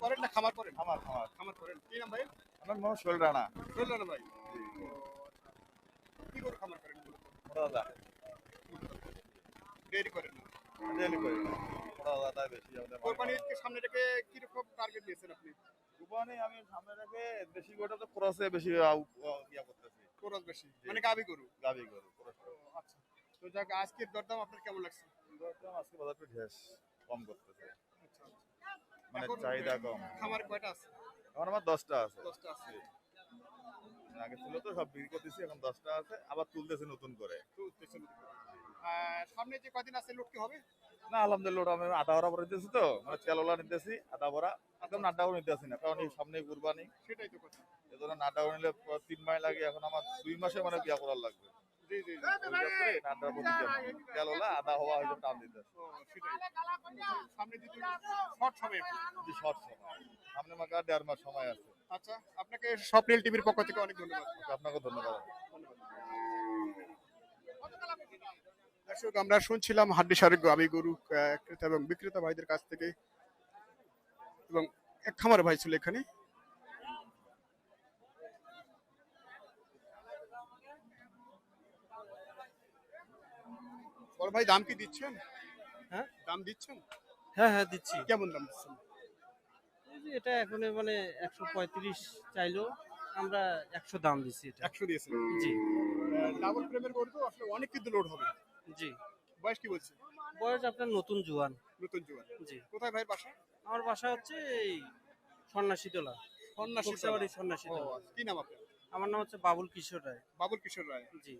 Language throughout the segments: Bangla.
করেন না খামার করেন? খামার খামার। খামার করেন। কি নাম ভাই? আমার নাম রানা। ভাই। কি করে খামার করেন? ডেয়ারি করেন না। ডেলি করি না। দাদা বেশি আমাদের কোরবানি সামনে রেখে কীরকম টার্গেট দিয়েছেন আপনি? কুরবানি আমি সামনে রেখে দেশি গোটা তো ক্রসে বেশি ইয়া করতেছি। খরচ বেশি। মানে গাবি গরু? গাবি গরু আচ্ছা। তো যাক আজকের দরদাম আপনার কেমন লাগছে? দরদাম আজকে বাজার একটু ঢেস। কম করতেছে। মানে চাহিদা কম। খামারে কয়টা আছে? এখন আমার দশটা আছে। দশটা আছে। আগে ছিল তো সব বিক্রি করতেছি এখন দশটা আছে আবার তুলতেছি নতুন করে। সামনে যে কদিন আছে লোক কি হবে? না আলহামদুলিল্লাহ আমি আটা ভরা ভরে নিতেছি তো মানে নিতেছি আটা ভরা একদম ভরা নিতেছি না কারণ এই সামনে কুরবানি। সেটাই তো কথা। এই জন্য নাটা ভরা নিলে তিন মাস লাগে এখন আমার দুই মাসে মানে বিয়া করার লাগবে। জি জি জি। ওই ব্যাপারে নাটার প্রতি তেলওলা আদা হওয়া হয়তো টান দিতে। সামনে যদি শর্ট হবে যে শর্ট সময় সামনে মাকে আর দেড় মাস সময় আছে। আচ্ছা আপনাকে স্বপ্নিল টিভির পক্ষ থেকে অনেক ধন্যবাদ। আপনাকে ধন্যবাদ। দর্শক আমরা শুনছিলাম হাড্ডি সারের গাবি গরু ক্রেতা এবং বিক্রেতা ভাইদের কাছ থেকে। এবং এক খামার ভাই ছিল এখানে। বড় ভাই দাম কি দিচ্ছেন? হ্যাঁ? দাম দিচ্ছেন? হ্যাঁ হ্যাঁ দিচ্ছি। কেমন দাম দিচ্ছেন? এই যে এটা এখন মানে একশো পঁয়ত্রিশ চাইলো আমরা একশো দাম দিচ্ছি এটা। একশো দিয়েছেন? জি। ডাবল প্রেমের গরু তো আসলে অনেক কিন্তু লোড হবে। জি। বয়স কি বলছে? বয়স আপনার নতুন জোয়ান। নতুন জোয়ান। জি। কোথায় ভাই বাসা? আমার বাসা হচ্ছে এই সন্ন্যাসীতলা সন্ন্যাসী কোকসাবাড়ি ও, সন্ন্যাসীতলা আচ্ছা। কি নাম আপনার? আমার নাম হচ্ছে বাবুল কিশোর রায়। বাবুল কিশোর রায়। জি।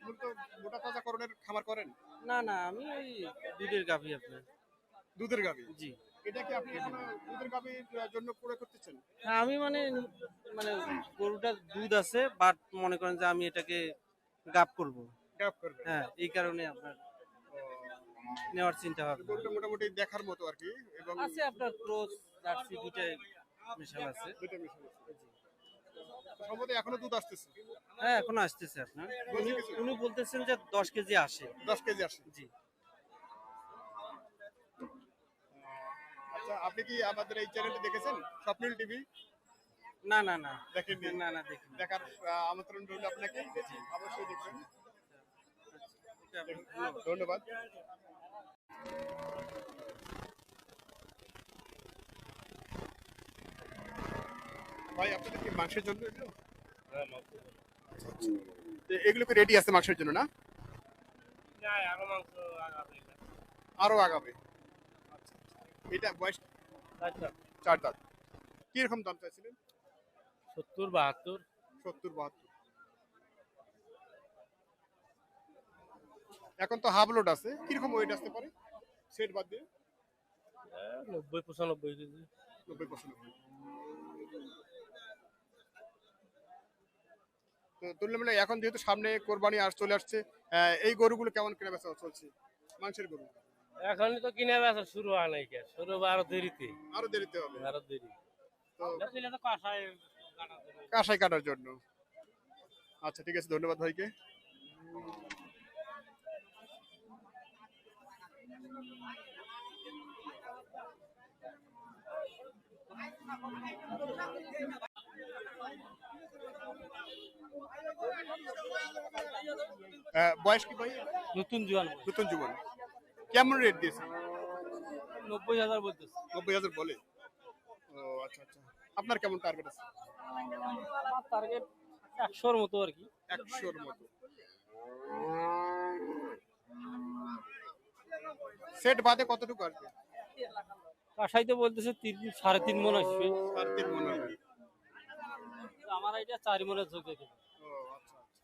মূলত মোটা তাজা করণের খামার করেন? না না আমি ওই দুধের গাভি আপনার। দুধের গাভী? জি। এটা কি আপনি এখন দুধের গাভীর জন্য করে করতেছেন হ্যাঁ আমি মানে মানে গরুটার দুধ আছে বাট মনে করেন যে আমি এটাকে গাপ করব। গ্যাপ করবেন। হ্যাঁ এই কারণে আপনার নেওয়ার চিন্তা ভাবনা। গরুটা মোটামুটি দেখার মতো আর কি এবং আছে আপনার ক্রোস জার্সি দুটাই মেশাল আছে। দুটো মিশানো আছে। সম্ভবত এখনও দুধ আসতেছে। হ্যাঁ এখন আসতেছে আপনার। উনি উনি বলতেছেন যে দশ কেজি আসে। দশ কেজি আসে। জি। আচ্ছা আপনি কি আমাদের এই চ্যানেলটি দেখেছেন? স্বপ্নিল টিভি? না না না। দেখেননি? না না দেখি দেখার আমন্ত্রণ রইল আপনাকে। অবশ্যই দেখবেন। ধন্যবাদ। ভাই আপনাদের কি মাংসের জন্য এগুলো? তো এগুলো কি রেডি আছে মাংসের জন্য না? আরও আগাবে। এটা। বয়স চার দাঁত। কীরকম দাম চাইছিলেন? সত্তর বাহাত্তর। সত্তর বাহাত্তর। এখন তো হাফ লোড আছে। কীরকম ওয়েট আসতে পারে? সেট বাদ দিয়ে। নব্বই পঁচানব্বই কেজি। নব্বই পঁচানব্বই। তো তুললে এখন যেহেতু সামনে কোরবানি আর চলে আসছে এই গরুগুলো কেমন কেনা বেচা চলছে? মাংসের গরু। এখনই তো কিনে বেচা শুরু হয় নাই কে শুরু হবে আরও দেরিতে। আরও দেরিতে হবে। আরও দেরি। তো। কাঁসাই কাটার জন্য। আচ্ছা ঠিক আছে ধন্যবাদ ভাইকে। বয়স কি ভাই নতুন জোয়ান নতুন জীবন কেমন রেট দিয়েছে নব্বই হাজার বলতেছে। নব্বই হাজার বলে? ও আচ্ছা আচ্ছা। আপনার কেমন টার্গেট আছে? টার্গেট একশোর মতো আর কি। একশোর মতো। সেট বাদে কতটুকু আসবে? কাঁসাইতে বলতেছে তিন সাড়ে তিন মন আসবে। সাড়ে তিন মনে হবে। আমার আইডিয়া চারি মনের ঝুঁকে দেবে ও আচ্ছা আচ্ছা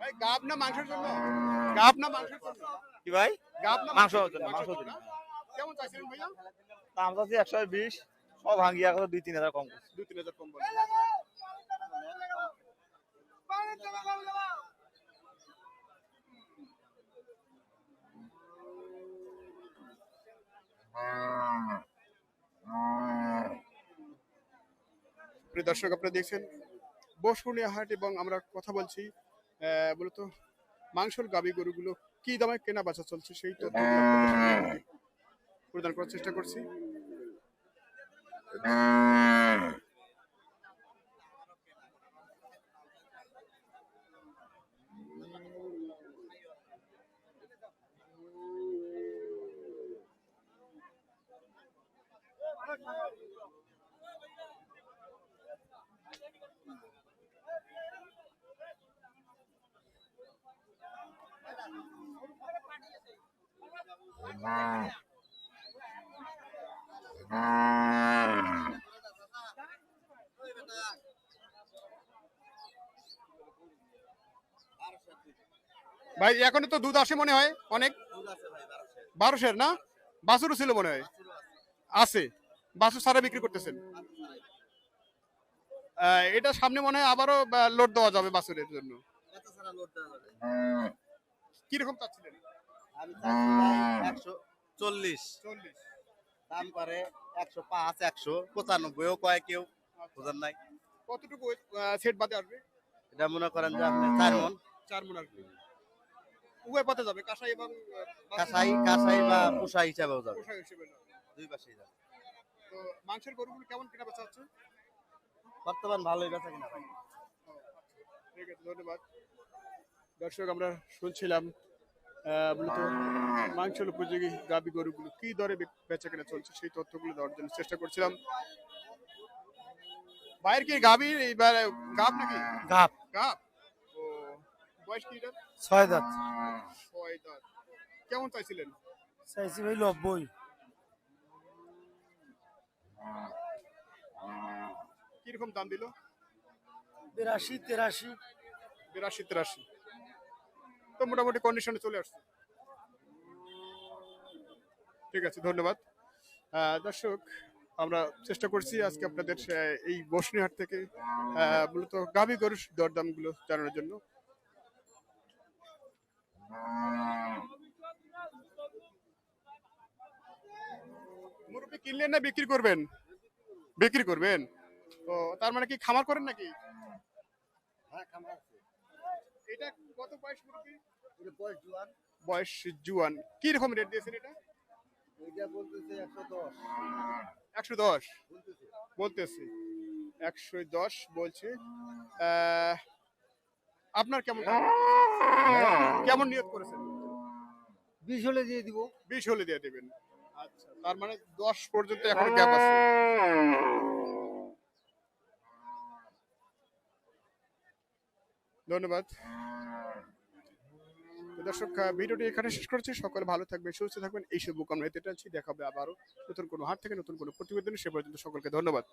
ভাই গাব না মাংসের জন্য গাব না মাংসের জন্য কি ভাই গাব না মাংসের জন্য, মাংসের জন্য। কেমন চাইছিলেন ভাইয়া দাম চাচ্ছি একশো বিশ সব ভাঙ্গিয়া এখন দুই তিন হাজার কম দুই তিন হাজার কম বলে প্রিয় দর্শক, আপনারা দেখছেন বসুনিয়া হাট এবং আমরা কথা বলছি মূলত মাংসর গাবি গরুগুলো কি দামে কেনা বেচা চলছে সেই তো প্রদান করার চেষ্টা করছি। ভাই এখনও তো দুধ আসে মনে হয় অনেক? বারোশের। না? বাছুরও ছিল মনে হয়? আছে। বাছুর সারা বিক্রি করতেছেন? এটা সামনে মনে হয় আবারও লোড দেওয়া যাবে বাছুরের জন্য। কীরকম চাচ্ছিলেন? আমি একশো চল্লিশ। চল্লিশ। দাম করে একশো পাঁচ একশো পঁচানব্বইও কয় কেউ বুঝেন নাই। কতটুকু সেট বাদে আসবে? এটা মনে করেন যে আপনি চার মন। চার মন আসবে। উভয় পথে যাবে কাঁসাই এবং আহ, বাছুর কাঁসাই কাঁসাই বা পুষা হিসাবেও যাবে। পোষা হিসেবে দুই পাশেই যাবে। মাংসের গরুগুলো কেমন কেনা বেচা হচ্ছে? বর্তমান ভালোই বেচা কিনা। ভাই ঠিক আছে ধন্যবাদ। দর্শক আমরা শুনছিলাম আহ, মূলত মাংসের উপযোগী গাবি গরুগুলো কি দরে বেচা কেনা চলছে সেই তথ্যগুলো দেওয়ার জন্য চেষ্টা করছিলাম। ভাইয়ের কি গাবি এবার গাব নাকি? গাপ গাব? ও বয়স কি ছয় দাঁত। ছয় দাঁত। কেমন চাইছিলেন? চাইছি ভাই নব্বই। কীরকম দাম দিল? বিরাশি তেরাশি। বিরাশি তিরাশি। তো মোটামুটি কন্ডিশনে চলে আসছে। ঠিক আছে ধন্যবাদ। দর্শক আমরা চেষ্টা করছি আজকে আপনাদের এই বসনিহাট থেকে মূলত গাভী গরুর দরদামগুলো জানানোর জন্য। মুরব্বী কিনলেন না বিক্রি করবেন? বিক্রি করবেন? ও তার মানে কি খামার করেন নাকি? এটা কত বয়স মুরব্বী? বয়স জুয়ান। কি রকম রেট দিয়েছেন এটা? একশো দশ। বলতেছি। একশো দশ বলছে। আপনার কেমন কেমন নিয়ত করেছেন? বিশ হলে দিয়ে দিব। বিশ হলে দিয়ে দেবেন। আচ্ছা তার মানে দশ পর্যন্ত এখন গ্যাপ আছে। ধন্যবাদ। দর্শক ভিডিওটি এখানে শেষ করছি। সকলে ভালো থাকবেন, সুস্থ থাকবেন। এই আমরা এতে টানছি। দেখাবে আবারও নতুন কোনো হাট থেকে, নতুন কোনো প্রতিবেদন। সে পর্যন্ত সকলকে ধন্যবাদ।